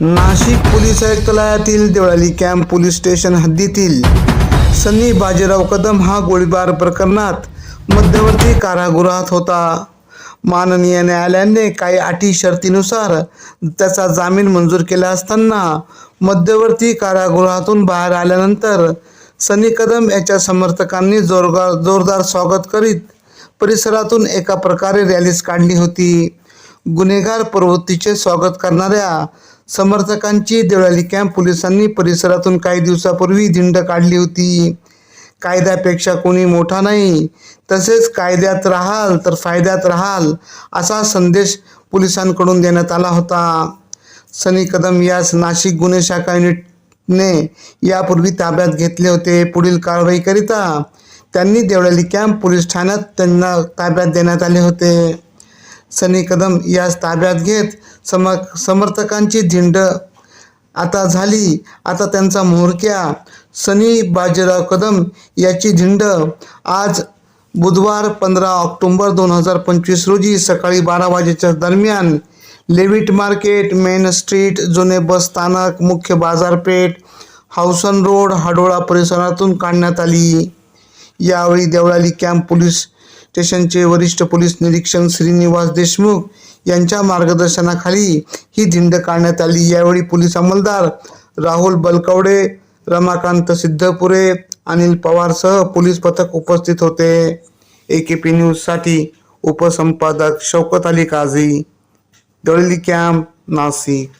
Nashik police आयुक्तालयातील Deolali camp police station हद्दीतील सनी बाजीराव कदम हा गोळीबार प्रकरणात मध्यवर्ती कारागृहात होता. माननीय न्यायालयाने काही अटी शर्तीनुसार त्याचा जामीन मंजूर केला असताना मध्यवर्ती कारागृहातून बाहेर आल्यानंतर सनी कदम याच्या समर्थकांनी जोरदार जोरदार स्वागत करीत परिसरातून एका प्रकारे रॅलीज काढली होती. गुन्हेगार प्रवृत्तीचे स्वागत करणाऱ्या समर्थकांची देवळाली कॅम्प पोलिसांनी परिसरातून काही दिवसापूर्वी धिंड काढली होती. कायद्यापेक्षा कोणी मोठा नाही तसेच कायद्यात राहाल तर फायद्यात राहाल असा संदेश पोलिसांकडून देण्यात आला होता. सनी कदम यास नाशिक गुन्हे शाखा युनिटने यापूर्वी ताब्यात घेतले होते. पुढील कारवाईकरिता त्यांनी देवळाली कॅम्प पोलीस ठाण्यात त्यांना ताब्यात देण्यात आले होते. सनी कदम यास ताब्यात घेत सम समर्थकांची धिंड आता झाली. आता त्यांचा म्होरक्या सनी बाजीराव कदम याची झिंड आज बुधवार पंधरा ऑक्टोंबर दोन हजार पंचवीस रोजी सकाळी बारा वाजेच्या दरम्यान लेविट मार्केट मेन स्ट्रीट जुने बस स्थानक मुख्य बाजारपेठ हाऊसन रोड हाडोळा परिसरातून काढण्यात आली. यावेळी देवळाली कॅम्प पोलीस स्टेशनचे वरिष्ठ पोलीस निरीक्षक श्रीनिवास देशमुख यांच्या मार्गदर्शनाखाली ही धिंड काढण्यात आली. यावेळी पोलीस अंमलदार राहुल बलकवडे रमाकांत सिद्धपुरे अनिल पवारसह पोलीस पथक उपस्थित होते. ए के पी न्यूजसाठी उपसंपादक शौकत अली काझी. दळली कॅम्प नाशिक.